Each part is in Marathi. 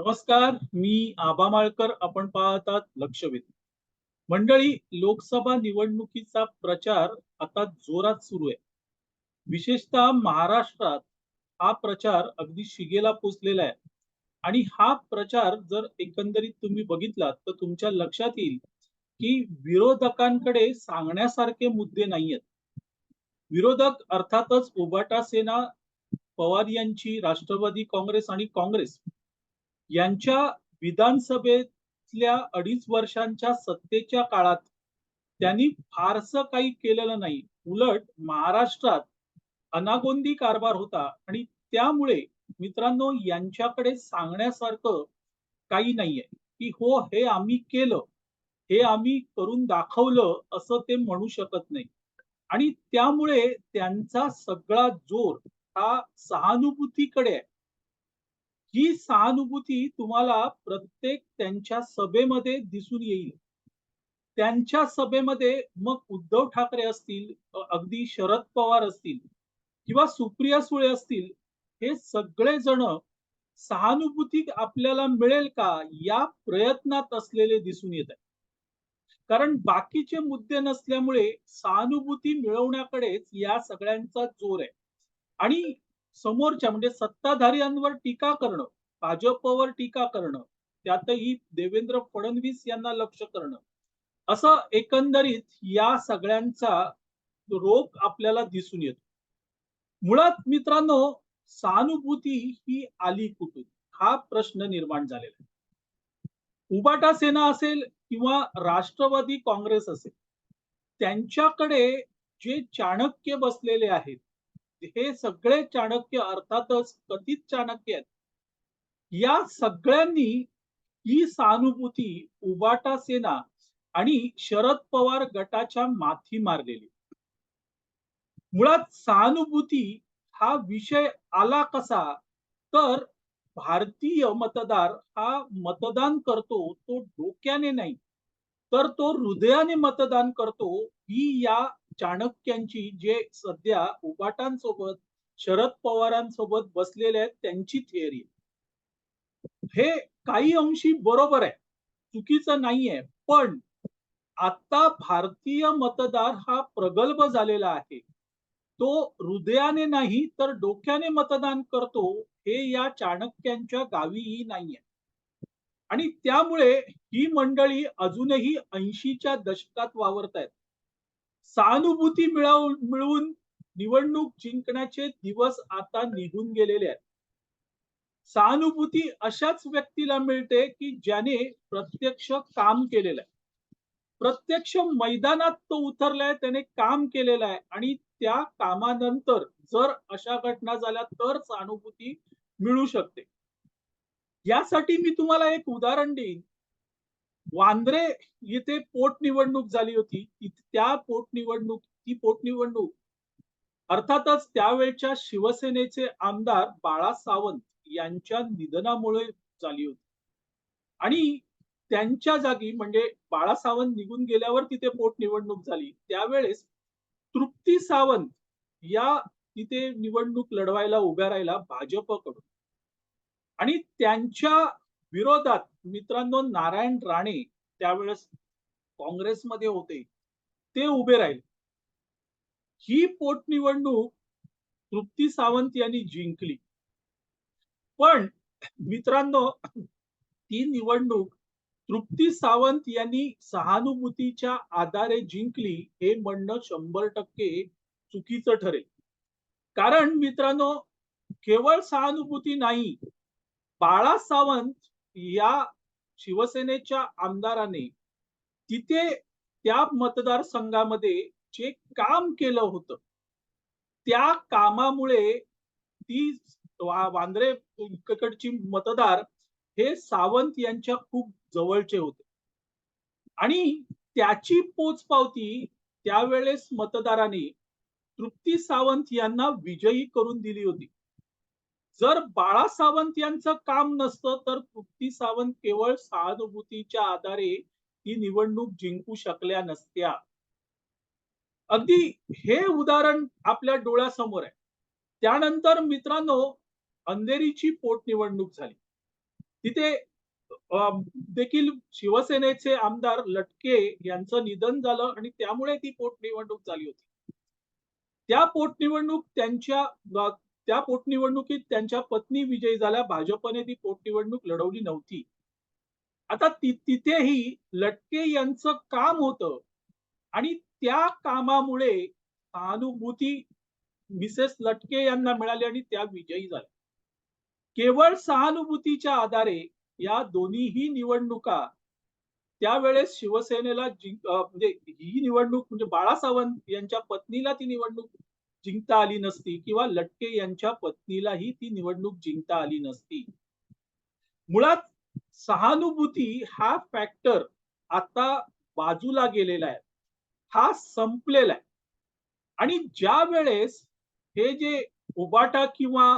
नमस्कार मी आबा माळकर. आपण पाहतात लक्षवेध. मंडळी लोकसभा निवडणुकीचा प्रचार आता जोरात सुरू आहे. विशेषतः महाराष्ट्रात हा प्रचार अगदी शिगेला पोचलेला आहे. आणि हा प्रचार जर एकंदरीत तुम्ही बघितलात तर तुमच्या लक्षात येईल की विरोधकांकडे सांगण्यासारखे मुद्दे नाहीयेत. विरोधक अर्थातच उबाटा सेना पवार यांची राष्ट्रवादी काँग्रेस आणि काँग्रेस यांच्या विधानसभेतल्या अडीच वर्षांच्या सत्तेच्या काळात त्यांनी फारसं काही केलेलं नाही. उलट महाराष्ट्रात अनागोंदी कारभार होता आणि त्यामुळे मित्रांनो यांच्याकडे सांगण्यासारखं काही नाहीये. की हो हे आम्ही केलं हे आम्ही करून दाखवलं असं ते म्हणू शकत नाही. आणि त्यामुळे त्यांचा सगळा जोर हा सहानुभूतीकडे आहे. ही सहानुभूती तुम्हाला प्रत्येक त्यांच्या सभेमध्ये दिसून येईल. त्यांच्या सभेमध्ये मग उद्धव ठाकरे असतील अगदी शरद पवार असतील किंवा सुप्रिया सुळे असतील हे सगळे जण सहानुभूती आपल्याला मिळेल का या प्रयत्नात असलेले दिसून येत आहे कारण बाकीचे मुद्दे नसल्यामुळे सहानुभूती मिळवण्याकडेच या सगळ्यांचा जोर आहे. आणि समोरच्या म्हणजे सत्ताधाऱ्यांवर टीका करणं भाजपवर टीका करणं त्यातही देवेंद्र फडणवीस यांना लक्ष करणं असं एकंदरीत या सगळ्यांचा रोग आपल्याला दिसून येतो. मुळात मित्रांनो सहानुभूती ही आली कुठून? हा प्रश्न निर्माण झालेला आहे. उबाटा सेना असेल किंवा राष्ट्रवादी काँग्रेस असेल त्यांच्याकडे जे चाणक्य बसलेले आहेत हे सगळे चाणक्य अर्थातच कथित चाणक्य आहेत. या सगळ्यांनी ही सहानुभूती उबाटा सेना आणि शरद पवार गटाच्या माथी मारलेली. मुळात सहानुभूती हा विषय आला कसा? तर भारतीय मतदार हा मतदान करतो तो डोक्याने नाही तर तो हृदयाने मतदान करतो ही या चाणक्यांची जे सध्या उपाटांसोबत शरद पवारांसोबत बसलेले आहेत त्यांची थिअरी हे काही अंशी बरोबर आहे चुकीचं नाहीये पण आता भारतीय मतदार हा प्रगल्भ झालेला आहे. तो हृदयाने नाही तर डोक्याने मतदान करतो हे या चाणक्यांच्या गावीही नाहीये. आणि त्यामुळे ही मंडळी अजूनही ऐंशीच्या दशकात वावरत आहेत सहानुभूती मिळवून मिळवून निवडणूक जिंकण्याचे दिवस आता निघून गेलेले आहेत. सहानुभूती अशाच व्यक्तीला मिळते की ज्याने प्रत्यक्ष काम केलेलं आहे. प्रत्यक्ष मैदानात तो उतरलाय त्याने काम केलेलं आहे आणि त्या कामानंतर जर अशा घटना झाल्या तर सहानुभूती मिळू शकते. यासाठी मी तुम्हाला एक उदाहरण देईन. वांद्रे येथे पोटनिवडणूक झाली होती. त्या पोटनिवडणूक ती पोटनिवडणूक अर्थातच त्यावेळच्या शिवसेनेचे आमदार बाळा सावंत यांच्या निधनामुळे झाली होती. आणि त्यांच्या जागी म्हणजे बाळा सावंत निघून गेल्यावर तिथे पोटनिवडणूक झाली. त्यावेळेस तृप्ती सावंत या तिथे निवडणूक लढवायला उभ्या राहिला भाजपकडून. आणि त्यांच्या विरोधात. मित्रांनो नारायण राणे त्यावेळेस काँग्रेसमध्ये होते. ते उभे राहिले. ही पोटनिवडणूक तृप्ती सावंत यांनी जिंकली. पण मित्रांनो ती निवडणूक तृप्ती सावंत यांनी सहानुभूतीच्या आधारे जिंकली हे म्हणणं शंभर टक्के चुकीचं ठरेल. कारण मित्रांनो केवळ सहानुभूती नाही बाळा सावंत या शिवसेनेच्या आमदाराने तिथे त्या मतदारसंघामध्ये जे काम केलं होतं त्या कामामुळे ती वांद्रे कडची मतदार हे सावंत यांच्या खूप जवळचे होते. आणि त्याची पोचपावती त्यावेळेस मतदाराने तृप्ती सावंत यांना विजयी करून दिली होती. जर बाळा सावंत यांचं काम नसतं तर तृप्ती सावंत केवळ सहानुभूतीच्या आधारे ही निवडणूक जिंकू शकल्या नसत्या. अगदी हे उदाहरण आपल्या डोळ्यासमोर आहे. त्यानंतर मित्रांनो अंधेरीची पोटनिवडणूक झाली. तिथे देखील शिवसेनेचे आमदार लटके यांचं निधन झालं आणि त्यामुळे ती पोटनिवडणूक झाली होती. त्या पोटनिवडणूक त्यांच्या त्या पोटनिवडणुकीत त्यांच्या पत्नी विजयी झाल्या. भाजपने ती पोटनिवडणूक लढवली नव्हती. आता तिथेही लटके यांचं काम होतं आणि त्या कामामुळे सहानुभूती मिसेस लटके यांना मिळाली आणि त्या विजयी झाल्या. केवळ सहानुभूतीच्या आधारे या दोन्हीही निवडणुका त्यावेळेस शिवसेनेला जिंक म्हणजे ही निवडणूक म्हणजे बाळा सावंत यांच्या पत्नीला ती निवडणूक जिंकता आली नसती किंवा लटके यांच्या पत्नीलाही ती निवडणूक जिंकता आली नसती. मुळात सहानुभूती हा फॅक्टर आता बाजूला गेलेला आहे. हा संपलेला आहे. आणि ज्यावेळेस हे जे उबाटा किंवा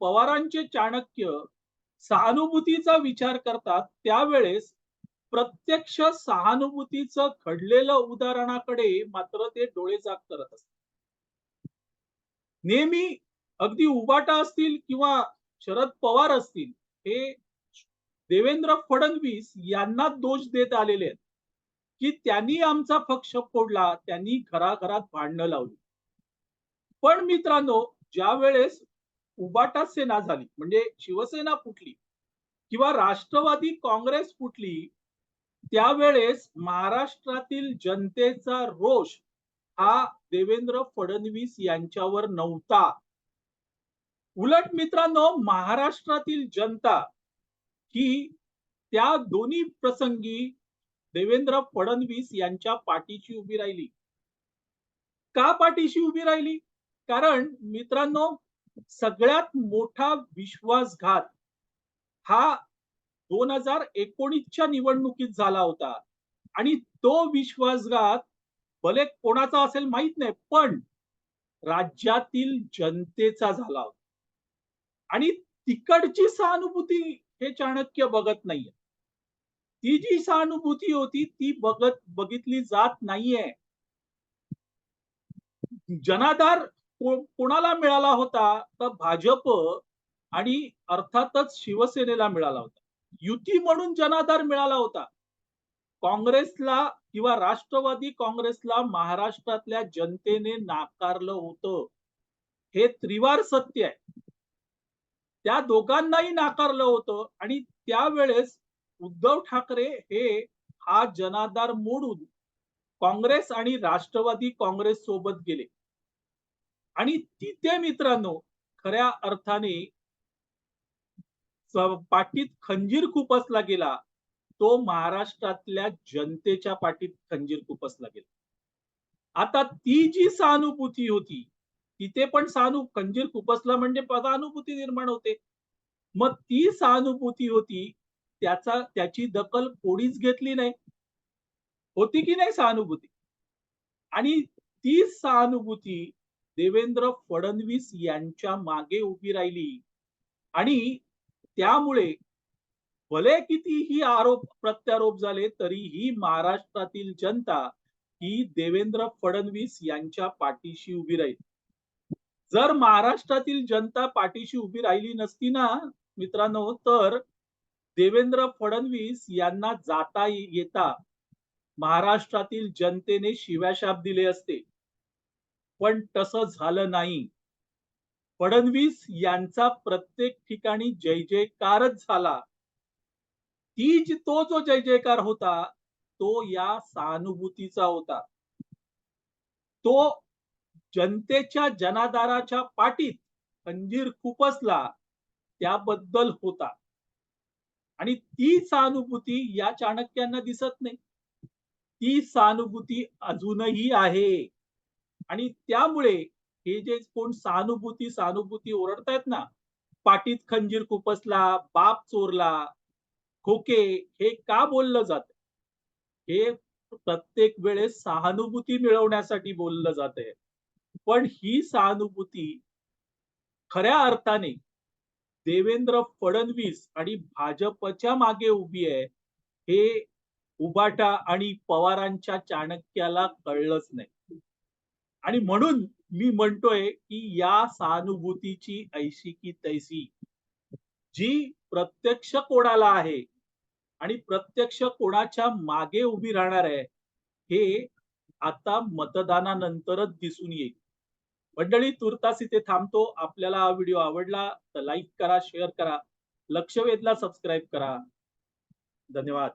पवारांचे चाणक्य सहानुभूतीचा विचार करतात, त्यावेळेस प्रत्यक्ष सहानुभूतीचं घडलेलं उदाहरणाकडे मात्र ते डोळे जाग करत असतात. नेहमी अगदी उबाटा असतील किंवा शरद पवार असतील, हे देवेंद्र फडणवीस यांना दोष देत आलेले आहेत, की त्यांनी आमचा पक्ष फोडला, त्यांनी घराघरात भांडणं लावली. पण मित्रांनो, ज्यावेळेस उबाटा सेना झाली, म्हणजे शिवसेना फुटली किंवा राष्ट्रवादी काँग्रेस फुटली, त्यावेळेस महाराष्ट्रातील जनतेचा रोष हा देवेंद्र फडणवीस यांच्यावर नव्हता. उलट मित्रांनो, महाराष्ट्रातील जनता ही त्या दोन्ही प्रसंगी देवेंद्र फडणवीस यांच्या पाठीशी उभी राहिली. का पाठीशी उभी राहिली? कारण मित्रांनो, सगळ्यात मोठा विश्वासघात हा दोन हजार एकोणीसच्या निवडणुकीत झाला होता आणि तो विश्वासघात भले कोणाचा असेल माहीत नाही, पण राज्यातील जनतेचा झाला होता. आणि तिकडची सहानुभूती हे चाणक्य बघत नाहीये. ती जी सहानुभूती होती ती बघत बघितली जात नाहीये. जनाधार कोणाला मिळाला होता? तर भाजप आणि अर्थातच शिवसेनेला मिळाला होता. युती म्हणून जनाधार मिळाला होता. काँग्रेसला किंवा राष्ट्रवादी काँग्रेसला महाराष्ट्रातल्या जनतेने नाकारलं होतं. हे त्रिवार सत्य आहे. त्या दोघांनाही नाकारलं होतं आणि त्यावेळेस उद्धव ठाकरे हे हा जनाधार मोडून काँग्रेस आणि राष्ट्रवादी काँग्रेस सोबत गेले. आणि तिथे मित्रांनो, खऱ्या अर्थाने पाठीत खंजीर खुपसला गेला. तो महाराष्ट्रातल्या जनतेच्या पाठीत खंजीर खुपसला गेला. आता ती जी सहानुभूती होती, तिथे पण सहानु खंजीर खुपसला म्हणजे पदानुभूती निर्माण होते. मग ती सहानुभूती होती, त्याचा त्याची दखल कोणीच घेतली नाही. होती की नाही सहानुभूती? आणि ती सहानुभूती देवेंद्र फडणवीस यांच्या मागे उभी राहिली आणि त्यामुळे भले कितीही आरोप प्रत्यारोप झाले, तरीही महाराष्ट्रातील जनता ही देवेंद्र फडणवीस यांच्या पाठीशी उभी राहील. जर महाराष्ट्रातील जनता पाठीशी उभी राहिली नसती ना मित्रांनो, तर देवेंद्र फडणवीस यांना जाता येता महाराष्ट्रातील जनतेने शिव्याशाप दिले असते. पण तसं झालं नाही. फडणवीस यांचा प्रत्येक ठिकाणी जय-जयकारच झाला. ती जी तो जो जय-जयकार होता, तो या सहानुभूतीचा होता. तो जनतेच्या जनाधाराच्या पाठीत खंजीर खुपसला त्याबद्दल होता. आणि ती सहानुभूती या चाणक्यांना दिसत नाही. ती सहानुभूती अजूनही आहे. आणि त्यामुळे हे जे कोण सहानुभूती, सहानुभूती ओरडतायत ना, पाठीत खंजीर खुपसला, बाप चोरला, खोके हे का बोललं जात हे प्रत्येक वेळेस सहानुभूती मिळवण्यासाठी बोललं जातंय. पण ही सहानुभूती खऱ्या अर्थाने देवेंद्र फडणवीस आणि भाजपच्या मागे उभी आहे. हे उबाटा आणि पवारांच्या चाणक्याला कळलंच नाही. आणि म्हणून मी म्हणतोय, की या सहानुभूतीची ऐशी की तैसी जी प्रत्यक्ष कोणाला आहे आणि प्रत्यक्ष कोणाच्या मागे उभी राहणार आहे हे आता मतदानानंतरच दिसून येईल. मंडळी तुर्तास इथे थांबतो. आपल्याला हा व्हिडिओ आवडला तर लाईक करा शेअर करा. लक्ष वेधला सबस्क्राईब करा. धन्यवाद.